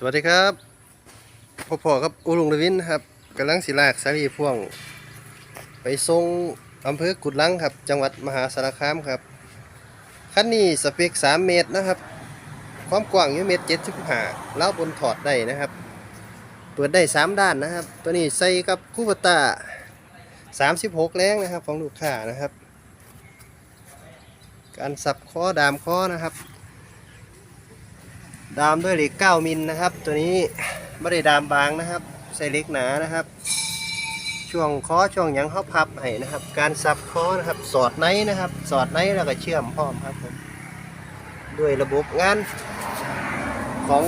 สวัสดีครับพ่อพ่อครับอุลุงระวินครับกำลังสิลากสาลีพ่วง ไปส่งอำเภอกุดลังครับ จังหวัดมหาสารคามครับคันนี้สเปค3เมตรนะครับ ความกว้างอยู่เมตร75แล้วบนถอดได้นะครับ เปิดได้ 3 ด้านนะครับ ตัวนี้ใส่กับคูปต้า36 แรงนะครับของลูกค้านะครับ การสับคอดามคอนะครับ ดามด้วยเหล็ก 9 มิลนะครับ ตัวนี้ไม่ได้ดามบางนะครับ ใส่เหล็กหนานะครับ ช่วงคอช่วงยังเขาพับให้นะครับ การสับคอนะครับ สอดไนนะครับ สอดไนแล้วก็เชื่อมพร้อมครับผมด้วยระบบงานของ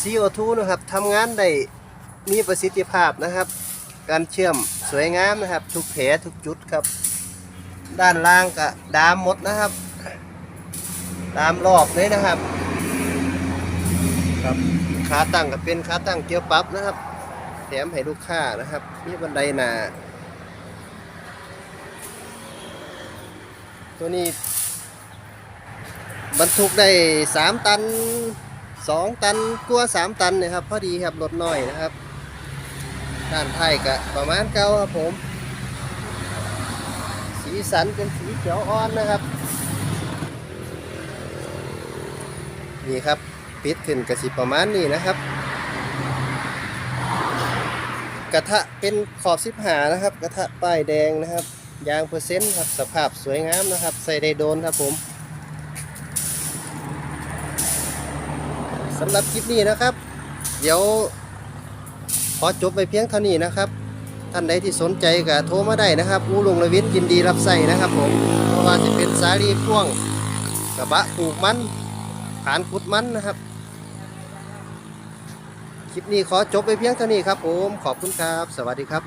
CO2 นะครับทำงานได้มีประสิทธิภาพนะครับ การเชื่อมสวยงามนะครับ ทุกแผลทุกจุดครับ ด้านล่างก็ดามหมดนะครับดามรอบเลยนะครับ ครับขาตั้งก็เป็นขาตั้งเกียวปั๊บนะครับ แถมให้ลูกค้านะครับ มีบันไดหนา ตัวนี้ บรรทุกได้3ตัน2ตันกลัวา3ตันนะครับ พอดีครับรถน้อยนะครับ ด้านไทยก็ประมาณเก้าครับผม สีสันเป็นสีเขียวอ่อนนะครับ นี่ครับ ปิดขึ้นกระสิประมาณนี้นะครับ กระทะเป็นขอบสิบหานะครับ กระทะป้ายแดงนะครับ ยางเปอร์เซ็นต์ครับสภาพสวยงามนะครับ ใส่ได้โดนครับผมสำหรับคลิปนี้นะครับ เดี๋ยวขอจบไปเพียงเท่านี้นะครับ ท่านใดที่สนใจก็โทรมาได้นะครับอูลงระวินยินดีรับใส่นะครับผมเพราะว่าจะเป็นสาลีพ่วงกระบะปลูกมันฐานขุดมันนะครับ ลิปนี้ขอจบไปเพียงเท่านี้ครับผม ขอบคุณครับ สวัสดีครับ